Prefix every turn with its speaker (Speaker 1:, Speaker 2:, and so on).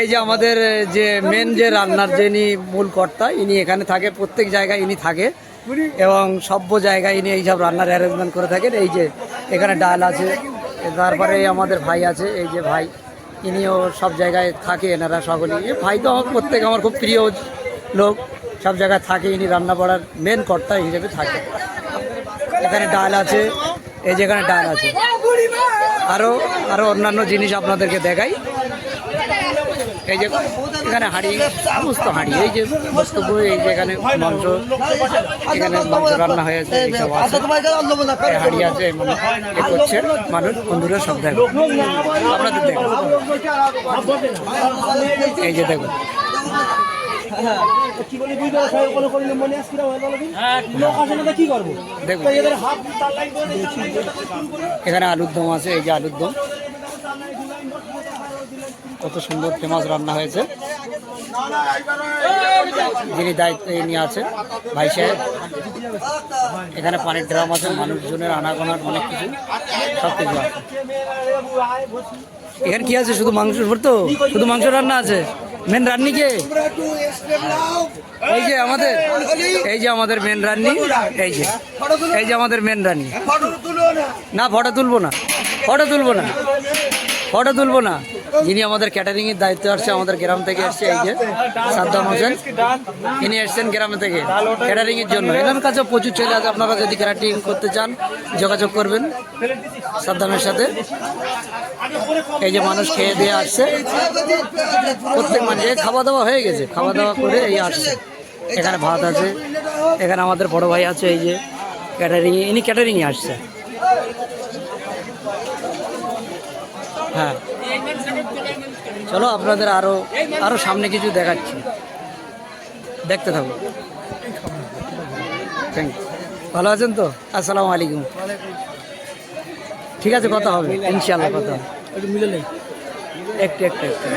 Speaker 1: এই যে আমাদের যে মেন যে রান্নার যিনি মূল কর্তা, ইনি এখানে থাকে, প্রত্যেক জায়গায় ইনি থাকে এবং সভ্য জায়গায় ইনি এইসব রান্নার অ্যারেঞ্জমেন্ট করে থাকেন। এই যে এখানে ডাল আছে, তারপরে আমাদের ভাই আছে, এই যে ভাই, ইনিও সব জায়গায় থাকে এনারা সকলেই। ভাই তো আমার প্রত্যেক আমার খুব প্রিয় লোক, সব জায়গায় থাকে, ইনি রান্না বাড়ার মেন কর্তা হিসেবে থাকে। এখানে ডাল আছে, এই যে এখানে ডাল আছে। আরও আরও অন্যান্য জিনিস আপনাদেরকে দেখাই। এই যে এখানে হাঁড়ি, সমস্ত হাঁড়ি, এই যে বক্তব্য, এই যে এখানে মাংস এখানে মাংস রান্না হয়েছে এইসব আছে। হাঁড়ি আছে এ করছে মানুষ, বন্ধুরা সব দেখো। আপনাদের এই যে দেখুন দেখুন এখানে আলুর দম আছে, এই যে আলুর দম। কত সুন্দর ফেমাস রান্না হয়েছে। যিনি দায়িত্বে নিয়ে আছেন, ভাই সাহেব। এখানে পানির ড্রাম আছে, মানুষজনের আনাগোনার অনেক কিছু, সব কিছু আছে। এখানে কি আছে? শুধু মাংস তো শুধু মাংস রান্না আছে। মেন রান্নি কে? এই যে আমাদের, এই যে আমাদের মেন রান্নি, এই যে এই যে আমাদের মেন রান্নি। না, ফটো তুলবো না, ফটো তুলবো না, ফটো তুলবো না। যিনি আমাদের ক্যাটারিং এর দায়িত্বে আসছে, আমাদের গ্রাম থেকে আসছে এই যে সাদ্দাম হোসেন। ইনি এসছেন গ্রাম থেকে ক্যাটারিং এর জন্য। এনার কাছে প্রচুর ছেলে আছে, আপনারা যদি ক্যাটারিং করতে চান, যোগাযোগ করবেন সাদ্দামের সাথে। এই যে মানুষ খেয়ে দিয়ে আসছে। প্রত্যেক মানুষ খাওয়া দাওয়া হয়ে গেছে খাওয়া দাওয়া করে এই আসছে। এখানে ভাত আছে, এখানে আমাদের বড় ভাই আছে এই যে ক্যাটারিং, ইনি ক্যাটারিংয়ে আসছে। হ্যাঁ। চলো আপনাদের আরও আরও সামনে কিছু দেখাচ্ছি। দেখতে থাকো থ্যাংক ইউ ভালো আছেন তো? আসসালামু আলাইকুম। ঠিক আছে কথা হবে। ইনশাল্লাহ কথা হবে।
Speaker 2: একটু মিলে নেই।
Speaker 1: একটু একটু একটু।